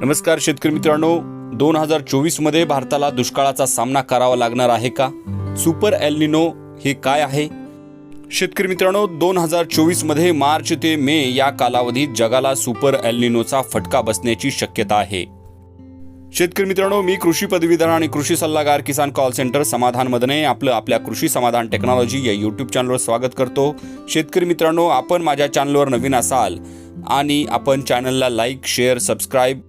नमस्कार शेतकरी मित्रांनो. दोन हजार चोवीसमध्ये भारताला दुष्काळाचा सामना करावा लागणार आहे का? सुपर एल्निनो हे काय आहे? शेतकरी मित्रांनो दोन हजार चोवीसमध्ये मार्च ते मे या कालावधीत जगाला सुपर एल्निनोचा फटका बसण्याची शक्यता आहे. शेतकरी मित्रांनो मी कृषी पदवीधर आणि कृषी सल्लागार किसान कॉल सेंटर समाधान मदने आपलं आपल्या कृषी समाधान टेक्नॉलॉजी या यूट्यूब चॅनलवर स्वागत करतो. शेतकरी मित्रांनो आपण माझ्या चॅनलवर नवीन असाल आणि आपण चॅनलला लाईक शेअर सबस्क्राईब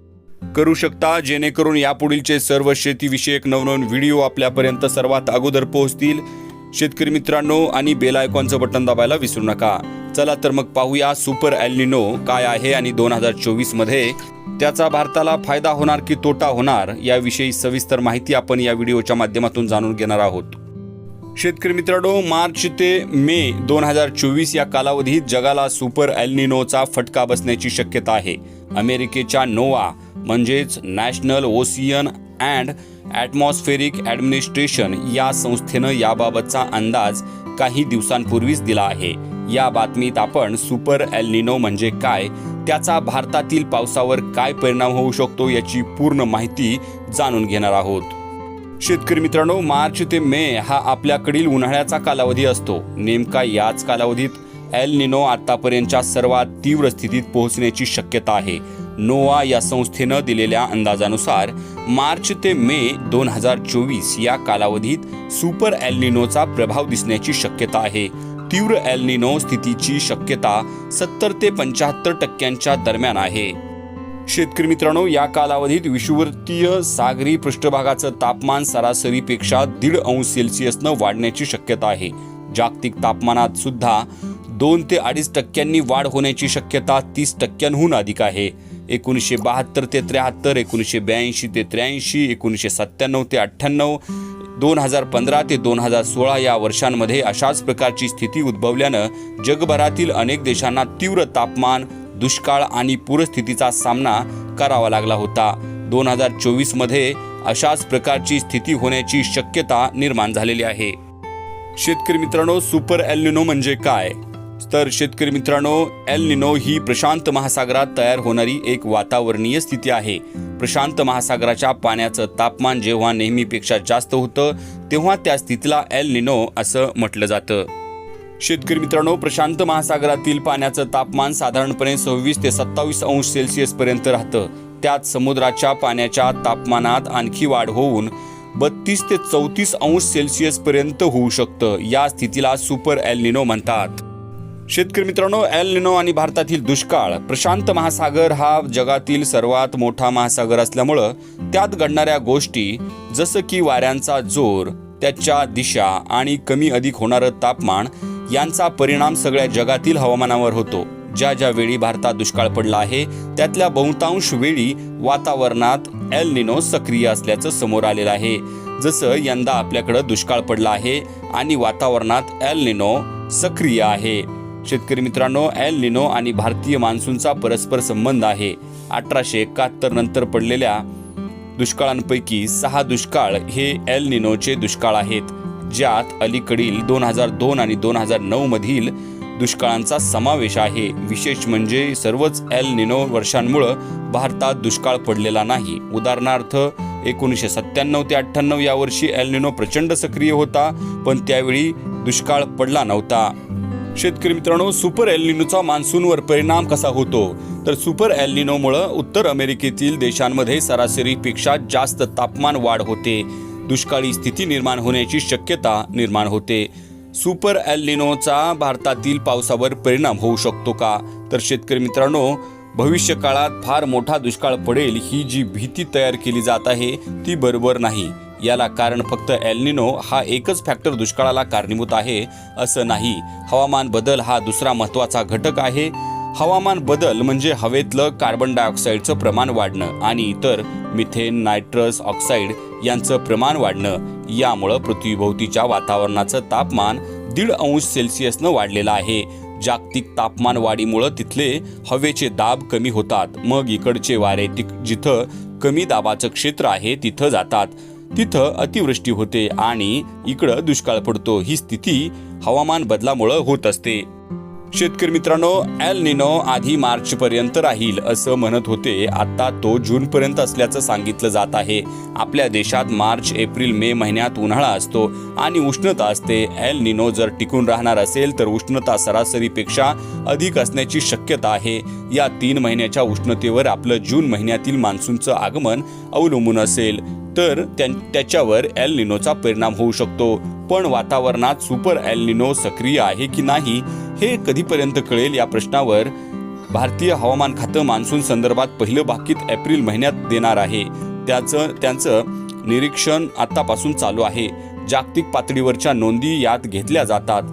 करू शकता जेणेकरून यापुढीलचे सर्व शेतीविषयक नवनवीन व्हिडिओ आपल्यापर्यंत सर्वात अगोदर पोहोचतील. शेतकरी मित्रांनो आणि बेल आयकॉनचं बटन दाबायला विसरू नका. चला तर मग पाहूया सुपर एल्निनो काय आहे आणि दोन हजार चोवीसमध्ये त्याचा भारताला फायदा होणार की तोटा होणार याविषयी सविस्तर माहिती आपण या व्हिडिओच्या माध्यमातून जाणून घेणार आहोत. शेतकरी मित्रांनो मार्च ते मे दोन हजार चोवीस या कालावधीत जगाला सुपर एल्निनोचा फटका बसण्याची शक्यता आहे. अमेरिकेच्या नोवा म्हणजेच national ocean and atmospheric administration या संस्थेनं याबाबतचा अंदाज काही दिवसांपूर्वीच दिला आहे. या बातमीत आपण सुपर एल्निनो म्हणजे काय त्याचा भारतातील पावसावर काय परिणाम होऊ शकतो याची पूर्ण माहिती जाणून घेणार आहोत. शेतकरी मित्रांनो मार्च ते मे हा आपल्याकडील उन्हाळ्याचा कालावधी असतो. नेमका याच कालावधीत एल निनो आतापर्यंतच्या सर्वात तीव्र स्थितीत पोहोचण्याची शक्यता आहे. नोवा या संस्थेनं दिलेल्या अंदाजानुसार मार्च ते मे दोन हजार चोवीस या कालावधीत सुपर एल निनोचा प्रभाव दिसण्याची शक्यता आहे. तीव्र एल निनो स्थितीची शक्यता सत्तर ते पंच्याहत्तर टक्क्यांच्या दरम्यान आहे. शेतकरी मित्रांनो या कालावधीत विषुवर्तीय सागरी पृष्ठभागाचं तापमान सरासरीपेक्षा दीड अंश सेल्सिअसनं वाढण्याची शक्यता आहे. जागतिक तापमानात सुद्धा दोन ते अडीच टक्क्यांनी वाढ होण्याची शक्यता तीस टक्क्यांहून अधिक आहे. एकोणीसशे बहात्तर ते त्र्याहत्तर एकोणीसशे ब्याऐंशी ते त्र्याऐंशी एकोणीसशे सत्त्याण्णव ते अठ्ठ्याण्णव दोन हजार पंधरा ते दोन हजार सोळा या वर्षांमध्ये अशाच प्रकारची स्थिती उद्भवल्यानं जगभरातील अनेक देशांना तीव्र तापमान दुष्काळ आणि पूरस्थितीचा सामना करावा लागला होता. दोन हजार चोवीसमध्ये अशाच प्रकारची स्थिती होण्याची शक्यता निर्माण झालेली आहे. शेतकरी मित्रांनो सुपर एल्निनो म्हणजे काय? तर शेतकरी मित्रांनो एल निनो ही प्रशांत महासागरात तयार होणारी एक वातावरणीय स्थिती आहे. प्रशांत महासागराच्या पाण्याचं तापमान जेव्हा नेहमीपेक्षा जास्त होतं तेव्हा त्या स्थितीला एल निनो असं म्हटलं जातं. शेतकरी मित्रांनो प्रशांत महासागरातील पाण्याचं तापमान साधारणपणे सव्वीस ते सत्तावीस अंश सेल्सिअस पर्यंत राहतं. त्यात समुद्राच्या पाण्याच्या तापमानात आणखी वाढ होऊन बत्तीस ते चौतीस अंश सेल्सिअस पर्यंत होऊ शकतं या स्थितीला सुपर एलनिनो म्हणतात. शेतकरी मित्रांनो एलनिनो आणि भारतातील दुष्काळ प्रशांत महासागर हा जगातील सर्वात मोठा महासागर असल्यामुळं त्यात घडणाऱ्या गोष्टी जसं की वाऱ्यांचा जोर त्याच्या दिशा आणि कमी अधिक होणारं तापमान यांचा परिणाम सगळ्या जगातील हवामानावर होतो. ज्या ज्या वेळी भारतात दुष्काळ पडला आहे त्यातल्या बहुतांश वेळी वातावरणात एल निनो सक्रिय असल्याचं समोर आलेलं आहे. जसं यंदा आपल्याकडं दुष्काळ पडला आहे आणि वातावरणात एल निनो सक्रिय आहे. शेतकरी मित्रांनो एल निनो आणि भारतीय मान्सूनचा परस्पर संबंध आहे. अठराशे एकाहत्तर नंतर पडलेल्या दुष्काळांपैकी सहा दुष्काळ हे एल निनोचे दुष्काळ आहेत. ज्यात अलीकडील दोन हजार दोन आणि दोन हजार नऊ मधील दुष्काळांचा समावेश आहे. विशेष म्हणजे सर्वच एल निनो वर्षांमुळं भारतात दुष्काळ पडलेला नाही. उदाहरणार्थ एकोणीसशे सत्त्याण्णव ते अठ्ठ्याण्णव या वर्षी एल निनो प्रचंड सक्रिय होता पण त्यावेळी दुष्काळ पडला नव्हता. शेतकरी मित्रांनो सुपर एल्निनोचा मान्सूनवर परिणाम कसा होतो? तर सुपर एल्निनोमुळं उत्तर अमेरिकेतील देशांमध्ये सरासरीपेक्षा जास्त तापमान वाढ होते. दुष्काळी स्थिती निर्माण होण्याची शक्यता निर्माण होते. सुपर एल्निनोचा भारतातील पावसावर परिणाम होऊ शकतो का? तर शेतकरी मित्रांनो भविष्य काळात फार मोठा दुष्काळ पडेल ही जी भीती तयार केली जात आहे ती बरोबर नाही. याला कारण फक्त एल्निनो हा एकच फॅक्टर दुष्काळाला कारणीभूत आहे असं नाही. हवामान बदल हा दुसरा महत्त्वाचा घटक आहे. हवामान बदल म्हणजे हवेतलं कार्बन डायऑक्साईडचं प्रमाण वाढणं आणि इतर मिथेन नायट्रस ऑक्साईड यांचं प्रमाण वाढणं यामुळं पृथ्वीभोवतीच्या वातावरणाचं तापमान दीड अंश सेल्सिअसनं वाढलेलं आहे. जागतिक तापमान वाढीमुळं तिथले हवेचे दाब कमी होतात. मग इकडचे वारे तिक जिथं कमी दाबाचं क्षेत्र आहे तिथं जातात. तिथं अतिवृष्टी होते आणि इकडं दुष्काळ पडतो. ही स्थिती हवामान बदलामुळं होत असते. शेतकरी मित्रांनो एल निनो आधी मार्च पर्यंत राहील असं म्हणत होते. आता तो जून पर्यंत असल्याचं सांगितलं जात आहे. आपल्या देशात मार्च एप्रिल मे महिन्यात उन्हाळा असतो आणि उष्णता असते. एल निनो जर टिकून राहणार असेल तर उष्णता सरासरीपेक्षा अधिक असण्याची शक्यता आहे. या तीन महिन्याच्या उष्णतेवर आपलं जून महिन्यातील मान्सूनचं आगमन अवलंबून असेल. तर त्या- त्याच्यावर एल निनोचा परिणाम होऊ शकतो. पण वातावरणात सुपर एल निनो सक्रिय आहे की नाही हे कधीपर्यंत कळेल या प्रश्नावर? भारतीय हवामान खातं मान्सून संदर्भात पहिलं भाकीत एप्रिल महिन्यात देणार आहे. त्याचं त्यांचं निरीक्षण आतापासून चालू आहे. जागतिक पातळीवरच्या नोंदी यात घेतल्या जातात.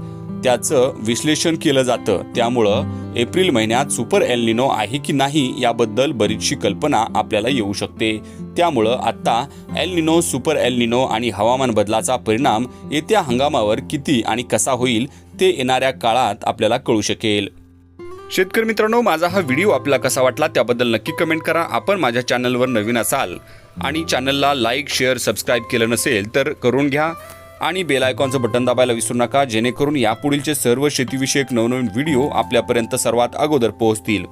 त्याचं विश्लेषण केलं जातं. त्यामुळं एप्रिल महिन्यात सुपर एलनिनो आहे की नाही याबद्दल बरीचशी कल्पना आपल्याला येऊ शकते. त्यामुळं आत्ता एलनिनो सुपर एलनिनो आणि हवामान बदलाचा परिणाम येत्या हंगामावर किती आणि कसा होईल ते येणाऱ्या काळात आपल्याला कळू शकेल. शेतकरी मित्रांनो माझा हा व्हिडिओ आपल्याला कसा वाटला त्याबद्दल नक्की कमेंट करा. आपण माझ्या चॅनलवर नवीन असाल आणि चॅनलला लाईक शेअर सबस्क्राईब केलं नसेल तर करून घ्या आणि बेल आयकॉनचं बटन दाबायला विसरू नका जेणेकरून यापुढीलचे सर्व शेतीविषयक नवनवीन व्हिडिओ आपल्यापर्यंत सर्वात अगोदर पोहोचतील.